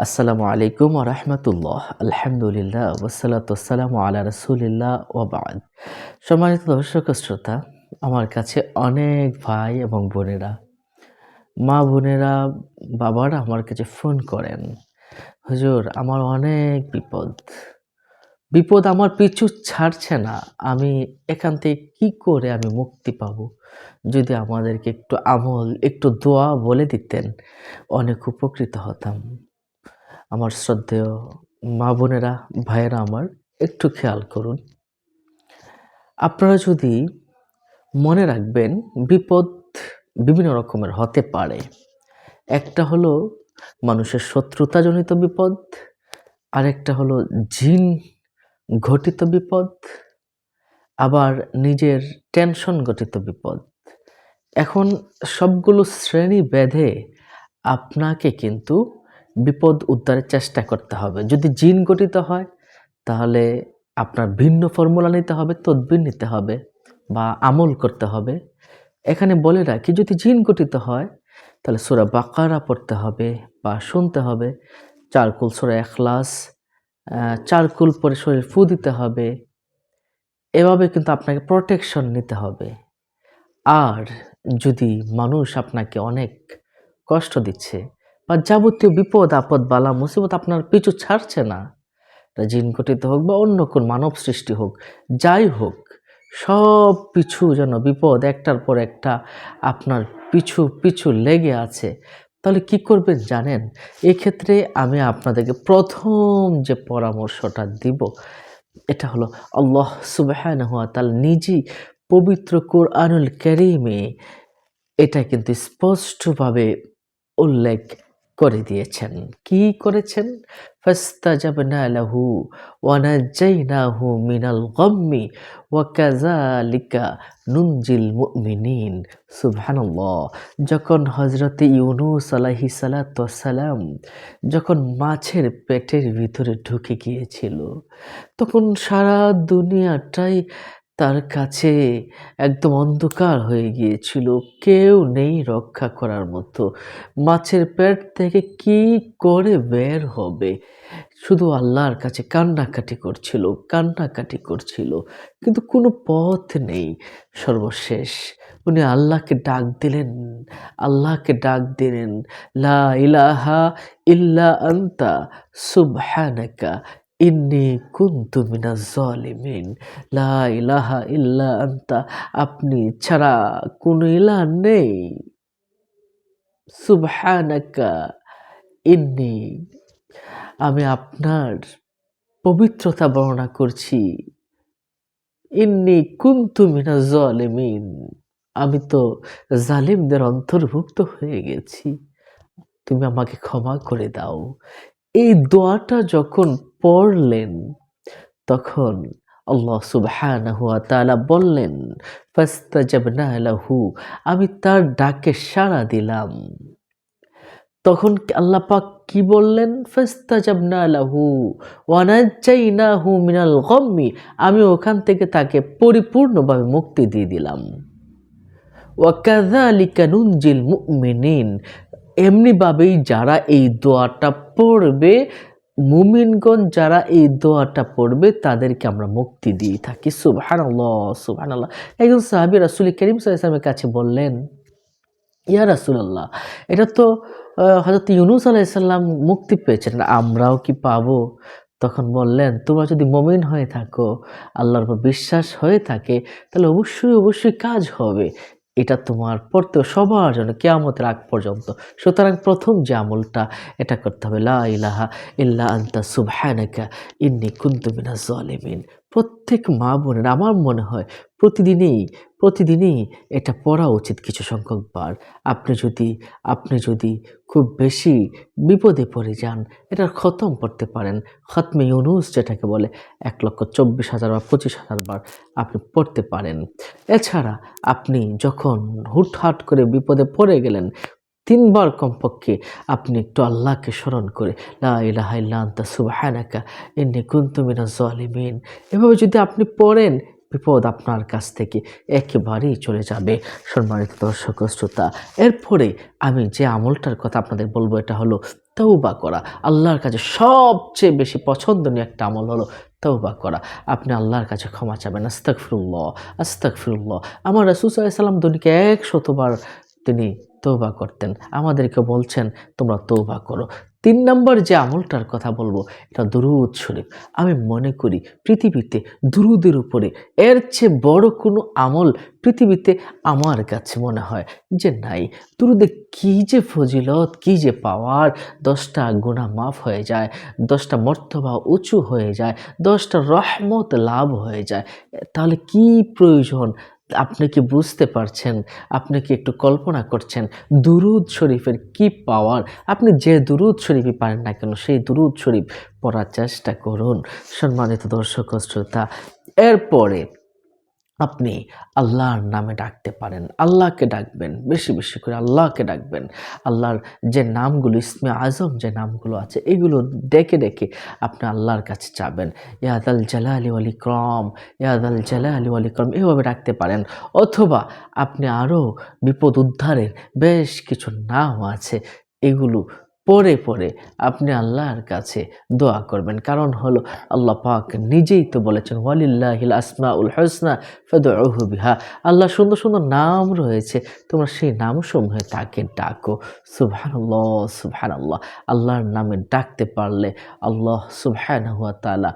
আসসালামু আলাইকুম রহমতুল্লাহ। আলহামদুলিল্লাহ ওসালাতাম আলা রসুলিল্লাহ ওবাদ সম্মানিত দর্শক শ্রোতা, আমার কাছে অনেক ভাই এবং বোনেরা, মা বোনেরা, বাবারা আমার কাছে ফোন করেন, হুজুর, আমার অনেক বিপদ। বিপদ আমার পিছু ছাড়ছে না, আমি এখান থেকে কি করে আমি মুক্তি পাব? যদি আমাদেরকে একটু আমল, একটু দোয়া বলে দিতেন, অনেক উপকৃত হতাম। আমার শ্রদ্ধেয় মা বোনেরা, ভাইয়েরা আমার, একটু খেয়াল করুন। আপনারা যদি মনে রাখবেন, বিপদ বিভিন্ন রকমের হতে পারে। একটা হলো মানুষের শত্রুতাজনিত বিপদ, আরেকটা হলো জিন ঘটিত বিপদ, আবার নিজের টেনশন ঘটিত বিপদ। এখন সবগুলো শ্রেণি বেঁধে আপনাকে কিন্তু বিপদ উদ্ধারের চেষ্টা করতে হবে। যদি জিন গঠিত হয়, তাহলে আপনার ভিন্ন ফর্মুলা নিতে হবে, তদবির নিতে হবে বা আমল করতে হবে। এখানে বলে রাখি, যদি জিন গঠিত হয়, তাহলে সুরা বাকারা পড়তে হবে বা শুনতে হবে। চারকুল সুরা এখলাস চারকুল পরে শরীর ফু দিতে হবে। এভাবে কিন্তু আপনাকে প্রোটেকশন নিতে হবে। আর যদি মানুষ আপনাকে অনেক কষ্ট দিচ্ছে বা যাবতীয় বিপদ, আপদ, বালা, মুসিবত আপনার পিছু ছাড়ছে না। এটা জিন গঠিত হোক বা অন্য কোন মানব সৃষ্টি হোক, যাই হোক, সব পিছু যেন বিপদ একটার পর একটা আপনার পিছু পিছু লেগে আছে। তাহলে কি করবেন জানেন? এক্ষেত্রে আমি আপনাদেরকে প্রথম যে পরামর্শটা দিব, এটা হলো আল্লাহ সুবাহ তাল নিজেই পবিত্র কোরআনুল করিমে এটা কিন্তু স্পষ্টভাবে উল্লেখ করে দিয়েছেন। কি করেছেন? ফাস্তাজাবনা লাহু ওয়ানাজাইনাহু মিনাল গাম্মি ওয়া কাযালিকা নুনজিল মুমিনিন। সুবহানাল্লাহ। যখন হযরতে ইউনূস আলাইহিস সালাতু সালাম যখন মাছের পেটের ভিতরে ঢুকে গিয়েছিল, তখন সারা দুনিয়াটাই তার কাছে একদম অন্ধকার হয়ে গিয়েছিল। কেউ নেই রক্ষা করার মতো। মাছের পেট থেকে কি করে বের হবে? শুধু আল্লাহর কাছে কান্নাকাটি করছিল কান্নাকাটি করছিল। কিন্তু কোনো পথ নেই। সর্বশেষ উনি আল্লাহকে ডাক দিলেন, আল্লাহকে ডাক দিলেন, লা ইলাহা ইল্লা আন্তা, সুবহানাকা ইন্নি কুন্তু মিনাজ জালিমিন, লা ইলাহা ইল্লা আন্তা, আপনি ছাড়া কোনো ইলাহ নেই। সুবহানাকা, ইন্নি, আমি আপনার পবিত্রতা বর্ণনা করছি। ইন্নি কুন্তু মিনা জালিমিন, আমি তো জালিমদের অন্তর্ভুক্ত হয়ে গেছি। তুমি আমাকে ক্ষমা করে দাও। এই দোয়াটা যখন পড়লেন, তখন আল্লাহ সুবহানাহু ওয়া তাআলা বললেন, ফাস্তাজাবনা আমি তার ডাকে সাড়া দিলাম। তখন আল্লাহ পাক কি বললেন? ফাস্তাজাবনা লাহু ওয়ানাজ্জাইনাহু মিনাল গাম্মি আমি ওখান থেকে তাকে পরিপূর্ণভাবে মুক্তি দিয়ে দিলাম। ওয়া কাযালিকা নুনজিল মুমিনিন এমনিভাবেই যারা এই দোয়াটা পড়বে, মুমিনগণ যারা এই দোয়াটা পড়বে, তাদেরকে আমরা মুক্তি দিয়ে থাকি। সুবহানাল্লাহ সুবহানাল্লাহ। একজন সাহাবী রাসুল করিম সাল্লাল্লাহু কাছে বললেন, ইয়া রাসূলুল্লাহ, এটা তো হযরত ইউনুস আলাইহিস সালাম মুক্তি পেয়েছেন আমরাও কি পাবো? তখন বললেন, তোমরা যদি মমিন হয়ে থাকো, আল্লাহর উপর বিশ্বাস হয়ে থাকে, তাহলে অবশ্যই অবশ্যই কাজ হবে। এটা তোমার পড়তে সবার জন্য, কেয়ামতের আগ পর্যন্ত। সুতরাং প্রথম যে আমলটা, এটা করতে হবে, লা ইলাহা ইল্লা আন্তা সুবহানাকা, ইন্নি কুন্তুমিনা মিনাজ জালিমিন। প্রত্যেক মা বোনের, আমার মনে হয় প্রতিদিনই প্রতিদিনই এটা পড়া উচিত কিছু সংখ্যক বার। আপনি যদি আপনি যদি খুব বেশি বিপদে পড়ে যান, এটার খতম পড়তে পারেন। খতমে ইউনুস যেটাকে বলে, এক লক্ষ চব্বিশ হাজার বা পঁচিশ হাজার বার আপনি পড়তে পারেন। এছাড়া আপনি যখন হুটহাট করে বিপদে পড়ে গেলেন, তিনবার কমপক্ষে আপনি একটু আল্লাহকে স্মরণ করে, লা ইলাহা ইল্লা আনতা সুবহানাকা, ইন্নী কুনতু মিনাজ জালিমিন। এভাবে যদি আপনি পড়েন বিপদ আপনার কাছ থেকে একেবারেই চলে যাবে। সম্মানিত দর্শক শ্রোতা, এরপরে আমি যে আমলটার কথা আপনাদের বলব, এটা হলো তৌবা করা। আল্লাহর কাছে সবচেয়ে বেশি পছন্দনীয় একটা আমল হলো তৌবা করা। আপনি আল্লাহর কাছে ক্ষমা চাবেন। আস্তাকফিরুল্লাহ আস্তাকফিরুল্লাহ আমার রাসূল সাল্লাল্লাহু আলাইহি সাল্লাম দুনিকে একশতবার তিনি তৌবা করতেন। আমাদেরকে বলছেন, তোমরা তৌবা করো। তিন নম্বর যে আমলটার কথা বলব, এটা দুরুদ শরীফ। আমি মনে করি পৃথিবীতে দুরুদের উপরে এর চেয়ে বড় কোনো আমল পৃথিবীতে আমার কাছে মনে হয় যে নাই। দুরুদে কী যে ফজিলত, কী যে পাওয়ার, দশটা গুণা মাফ হয়ে যায়, দশটা মর্তবা উঁচু হয়ে যায়, দশটা রহমত লাভ হয়ে যায়। তাহলে কি প্রয়োজন আপনি কি বুঝতে পারছেন? আপনি কি একটু কল্পনা করছেন? দুরুদ শরীফের কি পাওয়ার? আপনি যে দুরুদ শরীফই পারেন না কেন, সেই দুরুদ শরীফ পড়ার চেষ্টা করুন। সম্মানিত দর্শক শ্রোতা, এরপরে আপনি আল্লাহর নামে ডাকতে পারেন, আল্লাহকে ডাকবেন, বেশি বেশি করে আল্লাহকে ডাকবেন। আল্লাহর যে নামগুলো, ইসমে আজম যে নামগুলো আছে, এগুলো ডেকে ডেকে আপনি আল্লাহর কাছে যাবেন। ইয়াদ আল জালালি আলী ক্রম ইয়াদ আল জালালি আলী ক্রম এভাবে ডাকতে পারেন। অথবা আপনি আরও বিপদ উদ্ধারের বেশ কিছু নাম আছে, এগুলো পরে পরে আপনি আল্লাহর কাছে দোয়া করবেন। কারণ হলো আল্লাহ পাক নিজেই তো বলেছেন, ওয়ালিল্লাহিল আসমা উল হসনা বিহা। আল্লাহ সুন্দর সুন্দর নাম রয়েছে, তোমরা সেই নামসমূহে তাকে ডাকো। সুভান সুভান সুবহানাল্লাহ। আল্লাহর নামে ডাকতে পারলে আল্লাহ সুবহানাহু হুয়া তাআলা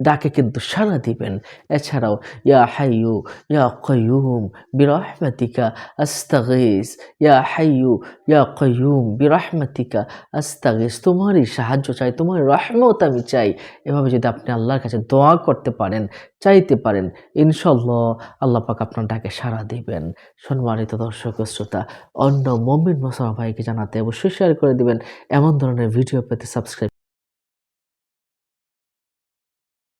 ডাকে কিন্তু সাড়া দিবেন। এছাড়াও, ইয়া হাইয়ু, ইয়া কয়ুম বিরহমাতিকা আস্তাগিস, ইয়া হাইয়ু, ইয়া কয়ুম বিরহমাতিকা আস্তাগিস, তোমারই সাহায্য চাই তোমার রহমত আমি চাই। এভাবে যদি আপনি আল্লাহর কাছে দোয়া করতে পারেন, চাইতে পারেন ইনশাল্লাহ আল্লাহ পাক আপনার ডাকে সাড়া দিবেন। সম্মানিত দর্শক শ্রোতা, অন্য মমিন মোসামা ভাইকে জানাতে অবশ্যই শেয়ার করে দিবেন। এমন ধরনের ভিডিও পেতে সাবস্ক্রাইব